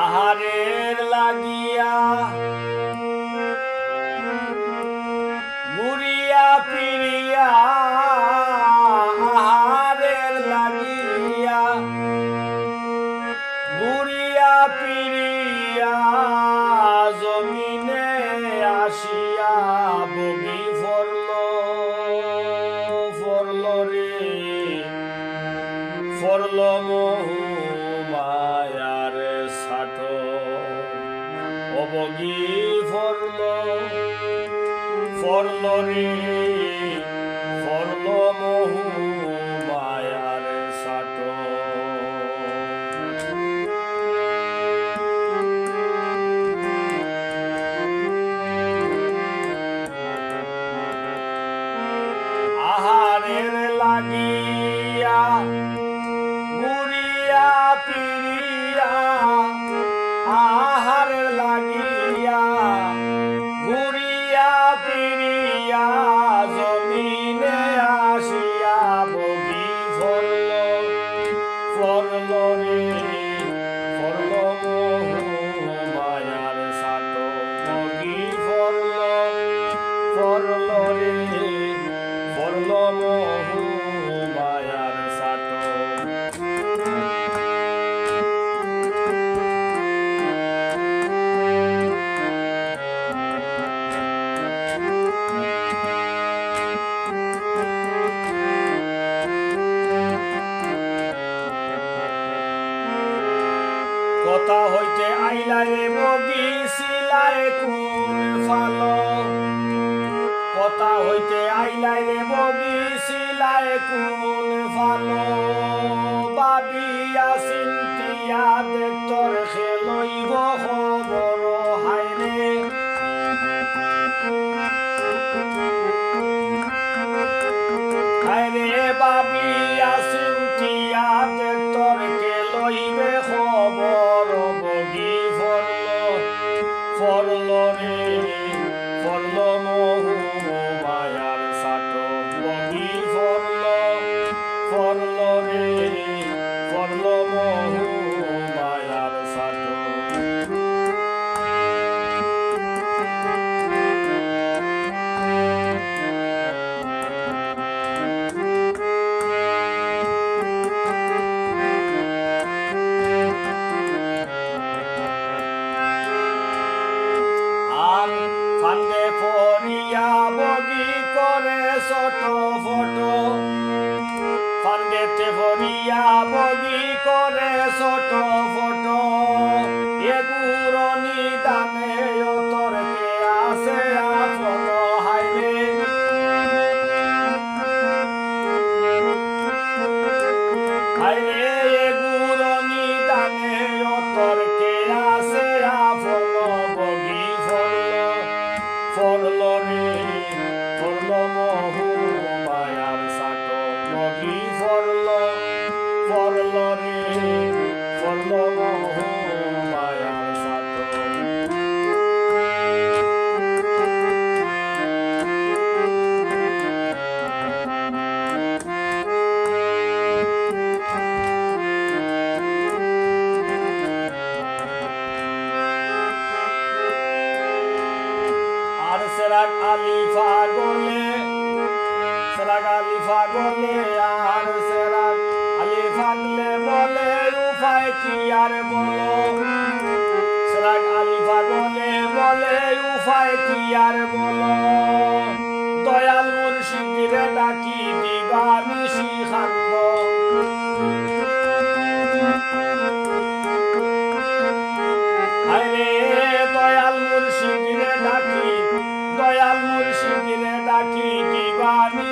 আহারের লাগিয়া মুড়িয়া পিড়িয়া আহারের লাগিয়া বুড়িয়া পিড়িয়া জমিনে আসিয়া বগি ফরল ফরল রে। ফরল মায়ার সাঠ অবগি ফরল ফরল রে মায়ার লাগিয়া কথা হইতে আইলারে বগি সিলায় কুল ফাল। কথা হইতে আইলারে বগি সিলায় কুল ফালো। বাবিয়া চিন্তিয়া দেখতর ছোট ফটো ফান্দেতে ভরিয়া বগি করে ছোট ফটো এগুরনি দানে অতর কে আছে আপন হাইরে। হাইরে। ফাগলে সেরা গালি ফাগলে আর সেরা আলি ফাগলে বলে উপায় কি আর বলো? সেরা আলি ফাগলে বলে উপায় কি আর বলো? দয়াল মুর্শিদিরে ডাকি দিবা মিশি খান लकी दीवानी